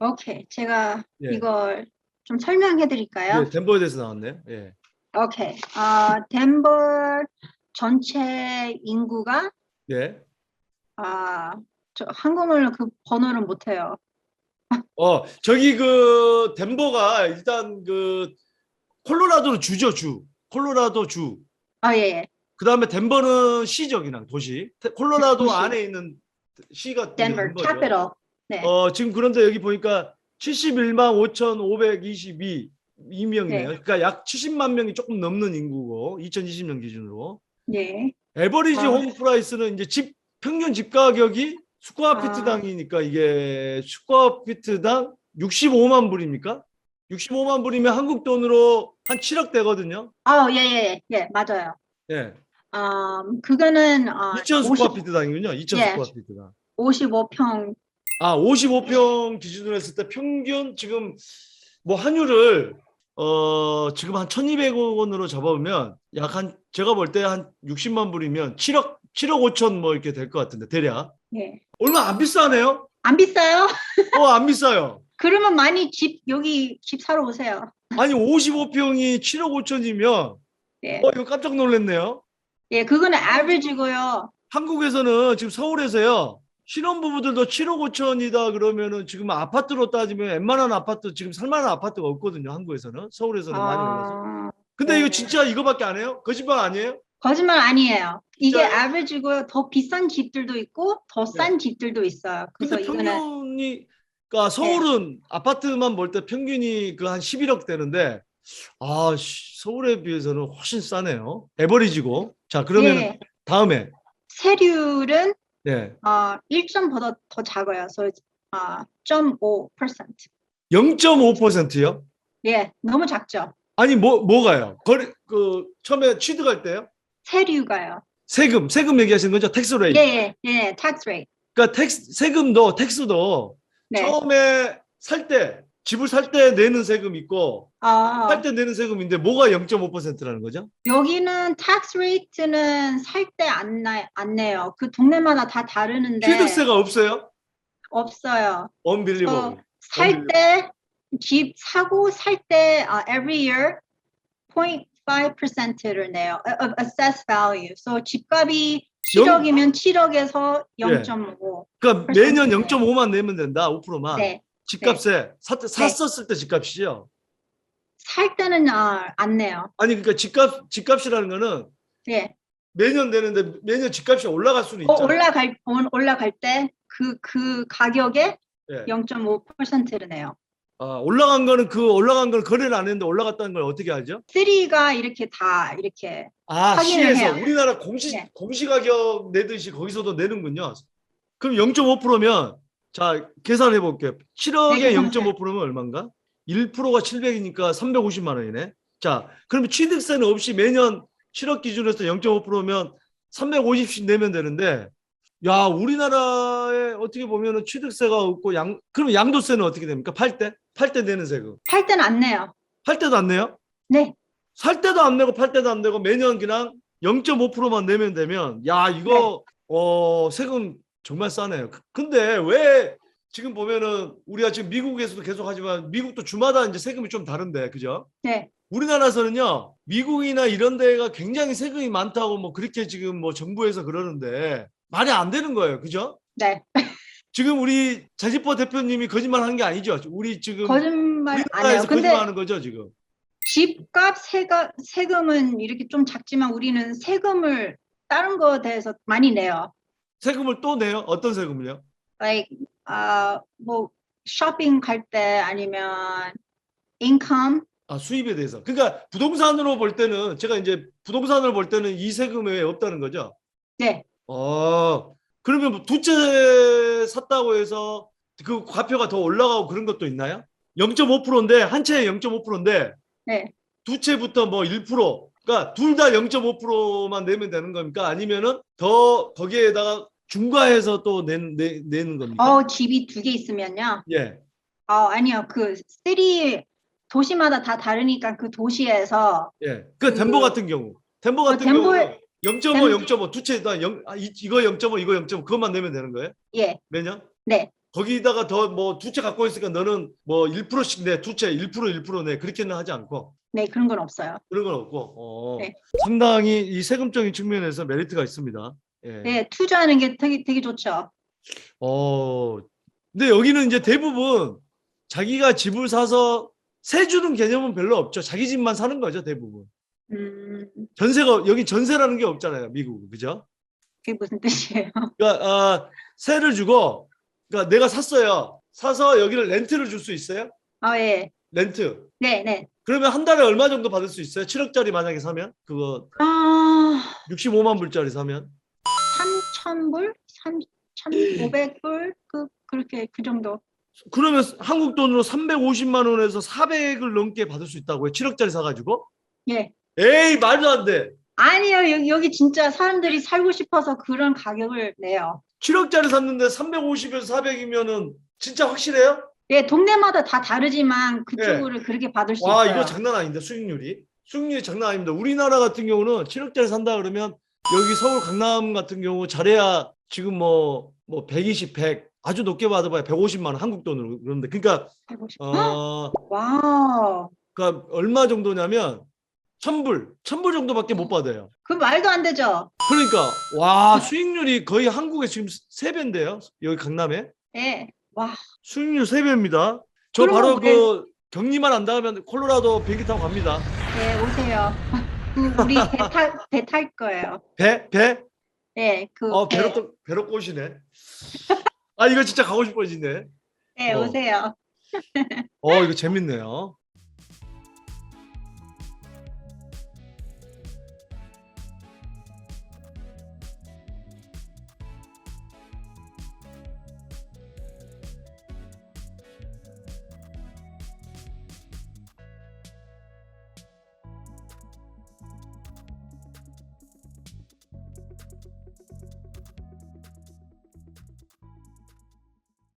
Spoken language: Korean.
오케이. 제가 예. 이걸 좀 설명해 드릴까요? 예, 덴버에 대해서 나왔네요. 예. 오케이. 아, 덴버 전체 인구가 예. 아, 저 한국말로 그 번호를 못 해요. 어, 저기 그 덴버가 일단 그 콜로라도는 주죠, 주. 콜로라도 주. 아, 예, 예. 그 다음에 덴버는 시죠, 그냥 도시. 테- 콜로라도 도시. 안에 있는 시가 이제 덴버 덴버죠. 캐피털. 네. 어, 지금 그런데 여기 보니까 71만 5,522 이명이네요. 네. 그러니까 약 70만 명이 조금 넘는 인구고 2020년 기준으로. 네. 에버리지 아. 홈 프라이스는 이제 집 평균 집 가격이 스퀘어피트당이니까 이게 스퀘어피트당 65만 불입니까? 65만 불이면 한국 돈으로 한 7억 되거든요. 아, 예, 예, 예. 예, 맞아요. 예. 아, 그거는 아, 2천 50, 스퀘어피트당이군요. 2천 예. 스퀘어피트당. 55평. 아, 55평 기준으로 했을 때 평균 지금 뭐 환율을 어, 지금 한 1,200억 원으로 잡아보면 약 한 제가 볼 때 한 60만 불이면 7억 7억 5천 뭐 이렇게 될 것 같은데 대략. 예. 얼마 안 비싸네요. 안 비싸요? 어, 안 비싸요. 그러면 많이 집 여기 집 사러 오세요. 아니 55평이 7억 5천이면 예. 어 이거 깜짝 놀랐네요. 예, 그거는 average,고요. 한국에서는 지금 서울에서요. 신혼부부들도 7억 5천이다 그러면은 지금 아파트로 따지면 웬만한 아파트 지금 살만한 아파트가 없거든요. 한국에서는 서울에서는 많이 올라서. 아, 근데 이거 네. 진짜 이거밖에 안 해요? 거짓말 아니에요? 거짓말 아니에요. 이게 진짜요? average고요. 더 비싼 집들도 있고 더 싼 집들도 있어요. 그래서 근데 이거는 평균이 그러니까 서울은 아파트만 볼 때 평균이 그 한 11억 되는데 아 씨, 서울에 비해서는 훨씬 싸네요. 에버리지고. 자 그러면 은 예, 다음에 세율은 네. 어, 1점보다 더 작아요. 그래서 어, 0.5%. 0.5%요? 예, 너무 작죠. 아니 뭐 뭐가요? 거리 그 처음에 취득할 때요? 세류가요. 세금 세금 얘기하시는 거죠? 텍스 레이트. 예, 예, 예, tax rate. 그러니까 텍스 세금도 텍스도 네. 처음에 살 때 집을 살 때 내는 세금 있고 아, 살 때 내는 세금인데 뭐가 0.5%라는 거죠? 여기는 tax rate는 살 때안안 내요. 그 동네마다 다 다르는데 취득세가 없어요? 없어요. unbelievable. 어, 살때 집 사고 살때 아, every year 0.5% 를 내요. 어, of assessed value. So 집값이 영- 7억이면 7억에서 예. 0.5. 그러니까 매년 percent. 0.5만 내면 된다. 5%만. 네. 집값에 사, 샀었을 때 집값이요. 살 때는 아, 안 내요. 아니 그러니까 집값 집값이라는 거는 예. 매년 내는데 매년 집값이 올라갈 수는 어, 있잖아요. 올라갈 올- 올라갈 때 그그 가격에 예. 0.5%를 내요. 아, 올라간 거는 그 올라간 걸 거래를 안 했는데 올라갔다는 걸 어떻게 알죠? 쓰리가 이렇게 다 이렇게 아, 확인을 시에서 해요. 우리나라 공시 네. 공시 가격 내듯이 거기서도 내는군요. 그럼 0.5%면 자, 계산해 볼게요. 7억에 네, 계산하세요. 0.5%면 얼마인가? 1%가 700이니까 350만 원이네. 자, 그러면 취득세는 없이 매년 7억 기준으로 해서 0.5%면 350씩 내면 되는데 야, 우리나라에 어떻게 보면은 취득세가 없고 양 그럼 양도세는 어떻게 됩니까? 팔 때? 팔 때 내는 세금. 팔 때는 안 내요. 팔 때도 안 내요? 네. 살 때도 안 내고 팔 때도 안 내고 매년 그냥 0.5%만 내면 되면 야 이거 어 세금 정말 싸네요. 그- 근데 왜 지금 보면은 우리가 지금 미국에서도 계속 하지만 미국도 주마다 이제 세금이 좀 다른데 그죠? 네. 우리나라에서는요 미국이나 이런 데가 굉장히 세금이 많다고 뭐 그렇게 지금 뭐 정부에서 그러는데 말이 안 되는 거예요. 그죠? 네. 지금 우리 자지퍼 대표님이 거짓말 하는 게 아니죠. 우리 지금 거짓말 안 해요. 우리나라에서 근데 거짓말하는 거죠 지금. 집값 세가, 세금은 이렇게 좀 작지만 우리는 세금을 다른 거에 대해서 많이 내요. 세금을 또 내요? 어떤 세금을요? like 아, 뭐 쇼핑 갈 때 아니면 income 아, 수입에 대해서. 그러니까 부동산으로 볼 때는 제가 이제 부동산을 볼 때는 이 세금 외에 없다는 거죠. 네. 어. 그러면 뭐 두채 샀다고 해서 그 과표가 더 올라가고 그런 것도 있나요? 0.5%인데 한 채에 0.5%인데 네. 두 채부터 뭐 1%. 그러니까 둘 다 0.5%만 내면 되는 겁니까? 아니면은 더 거기에다가 중과해서 또 내, 내, 내는 겁니까? 어, 집이 두 개 있으면요. 예. 아, 아니요. 그 시리 도시마다 다 다르니까 그 도시에서 예. 그 덴버 같은 경우. 덴버 같은 덴버에- 경우는 0.5, 덴- 0.5 두 채 다 0, 아, 이, 이거 0.5, 이거 0.5 그것만 내면 되는 거예요? 예, 매년? 네. 거기다가 더 뭐 두 채 갖고 있으니까 너는 뭐 1%씩 내, 두 채 1% 1% 내. 그렇게는 하지 않고 네, 그런 건 없어요. 그런 건 없고. 어, 네. 상당히 이 세금적인 측면에서 메리트가 있습니다. 예. 네, 투자하는 게 되게 되게 좋죠. 어. 근데 여기는 이제 대부분 자기가 집을 사서 세 주는 개념은 별로 없죠. 자기 집만 사는 거죠, 대부분. 음, 전세가 여기 전세라는 게 없잖아요, 미국은. 그죠? 그게 무슨 뜻이에요? 그러니까 아, 세를 주고 그러니까 내가 샀어요. 사서 여기를 렌트를 줄 수 있어요? 아, 예. 렌트. 네, 네. 그러면 한 달에 얼마 정도 받을 수 있어요? 7억짜리 만약에 사면 그거 아, 65만 불짜리 사면 3,000불? 3,500 불? 그 그렇게 그 정도. 그러면 한국 돈으로 350만 원에서 400을 넘게 받을 수 있다고요? 7억짜리 사가지고? 예. 에이 말도 안 돼. 아니요. 여기 여기 진짜 사람들이 살고 싶어서 그런 가격을 내요. 7억짜리 샀는데 350에서 400이면은 진짜 확실해요? 예, 동네마다 다 다르지만 그쪽으로 그렇게 받을 수 네. 와 있어요. 이거 장난 아닌데 수익률이 수익률이 장난 아닙니다. 우리나라 같은 경우는 7억짜리 산다 그러면 여기 서울 강남 같은 경우 잘해야 지금 뭐 뭐 120, 100 아주 높게 받아봐야 150만 원 한국 돈으로 그런데 그러니까 150. 어 와우. 그러니까 얼마 정도냐면 천불 천불 정도밖에 못 받아요. 그 말도 안 되죠. 그러니까 와 수익률이 거의 한국에 지금 세 배인데요. 여기 강남에 예. 와. 수익률 세 배입니다. 저 바로 왜- 그 격리만 안 당하면 콜로라도 비행기 타고 갑니다. 예, 오세요. 그 우리 배 탈 거예요. 배 배? 예, 그어 배. 배로 또 배로 꼬시네. 아 이거 진짜 가고 싶어지네. 예, 어. 오세요. 어 이거 재밌네요.